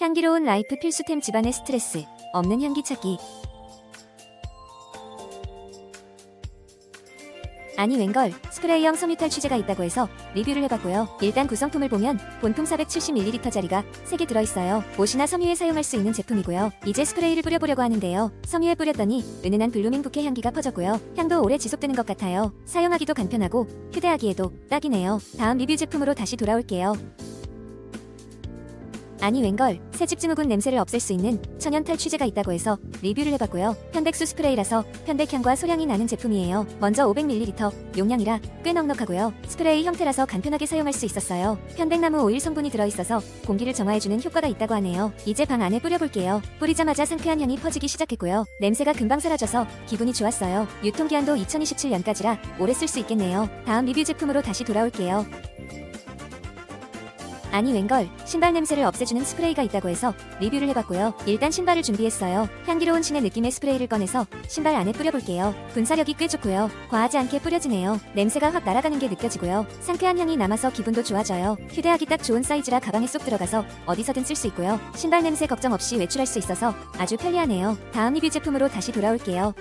향기로운 라이프 필수템 집안의 스트레스 없는 향기 찾기. 아니 웬걸 스프레이형 섬유탈 취재가 있다고 해서 리뷰를 해봤고요. 일단 구성품을 보면 본품 470ml짜리가 3개 들어있어요. 옷이나 섬유에 사용할 수 있는 제품이고요. 이제 스프레이를 뿌려보려고 하는데요. 섬유에 뿌렸더니 은은한 블루밍 부케 향기가 퍼졌고요. 향도 오래 지속되는 것 같아요. 사용하기도 간편하고 휴대하기에도 딱이네요. 다음 리뷰 제품으로 다시 돌아올게요. 아니 웬걸 새집 증후군 냄새를 없앨 수 있는 천연 탈취제가 있다고 해서 리뷰를 해봤고요. 편백수 스프레이라서 편백향과 소량이 나는 제품이에요. 먼저 500ml 용량이라 꽤 넉넉하고요. 스프레이 형태라서 간편하게 사용할 수 있었어요. 편백나무 오일 성분이 들어있어서 공기를 정화해주는 효과가 있다고 하네요. 이제 방 안에 뿌려볼게요. 뿌리자마자 상쾌한 향이 퍼지기 시작했고요. 냄새가 금방 사라져서 기분이 좋았어요. 유통기한도 2027년까지라 오래 쓸 수 있겠네요. 다음 리뷰 제품으로 다시 돌아올게요. 아니 웬걸 신발 냄새를 없애주는 스프레이가 있다고 해서 리뷰를 해봤고요. 일단 신발을 준비했어요. 향기로운 신의 느낌의 스프레이를 꺼내서 신발 안에 뿌려볼게요. 분사력이 꽤 좋고요. 과하지 않게 뿌려지네요. 냄새가 확 날아가는 게 느껴지고요. 상쾌한 향이 남아서 기분도 좋아져요. 휴대하기 딱 좋은 사이즈라 가방에 쏙 들어가서 어디서든 쓸 수 있고요. 신발 냄새 걱정 없이 외출할 수 있어서 아주 편리하네요. 다음 리뷰 제품으로 다시 돌아올게요.